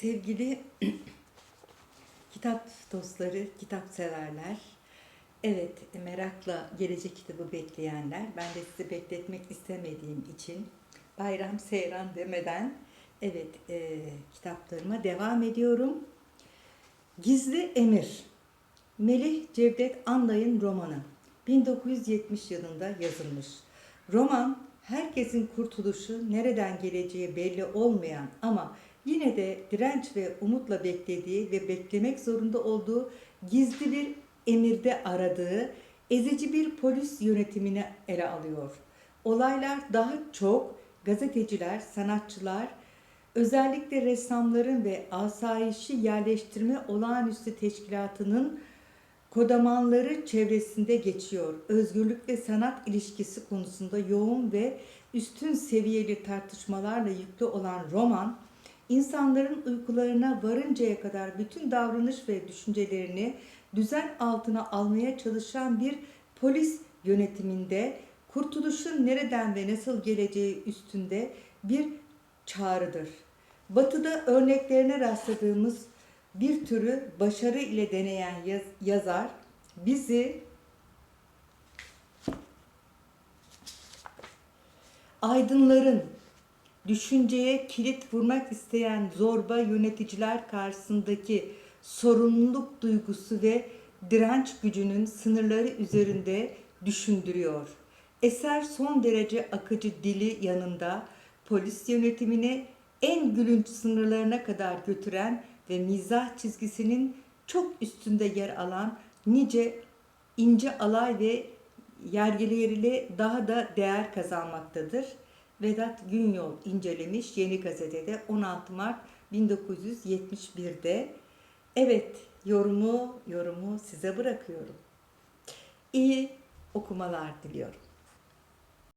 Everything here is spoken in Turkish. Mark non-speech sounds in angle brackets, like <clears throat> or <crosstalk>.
Sevgili <clears throat> kitap dostları, kitap severler, evet merakla gelecek kitabı bekleyenler, ben de sizi bekletmek istemediğim için bayram seyran demeden evet e, kitaplarıma devam ediyorum. Gizli Emir, Melih Cevdet Anday'ın romanı. 1970 yılında yazılmış. Roman herkesin kurtuluşu nereden geleceği belli olmayan ama yine de direnç ve umutla beklediği ve beklemek zorunda olduğu gizli bir emirde aradığı ezici bir polis yönetimini ele alıyor. Olaylar daha çok gazeteciler, sanatçılar, özellikle ressamların ve asayişi yerleştirme olağanüstü teşkilatının kodamanları çevresinde geçiyor. Özgürlük ve sanat ilişkisi konusunda yoğun ve üstün seviyeli tartışmalarla yüklü olan roman, insanların uykularına varıncaya kadar bütün davranış ve düşüncelerini düzen altına almaya çalışan bir polis yönetiminde kurtuluşun nereden ve nasıl geleceği üstünde bir çağrıdır. Batı'da örneklerine rastladığımız bir türü başarı ile deneyen yaz- yazar bizi aydınların düşünceye kilit vurmak isteyen zorba yöneticiler karşısındaki sorumluluk duygusu ve direnç gücünün sınırları üzerinde düşündürüyor. Eser son derece akıcı dili yanında polis yönetimini en gülünç sınırlarına kadar götüren ve mizah çizgisinin çok üstünde yer alan nice ince alay ve yergileriyle daha da değer kazanmaktadır. Vedat Günyol incelemiş Yeni Gazete'de 16 Mart 1971'de. Evet, yorumu yorumu size bırakıyorum. İyi okumalar diliyorum.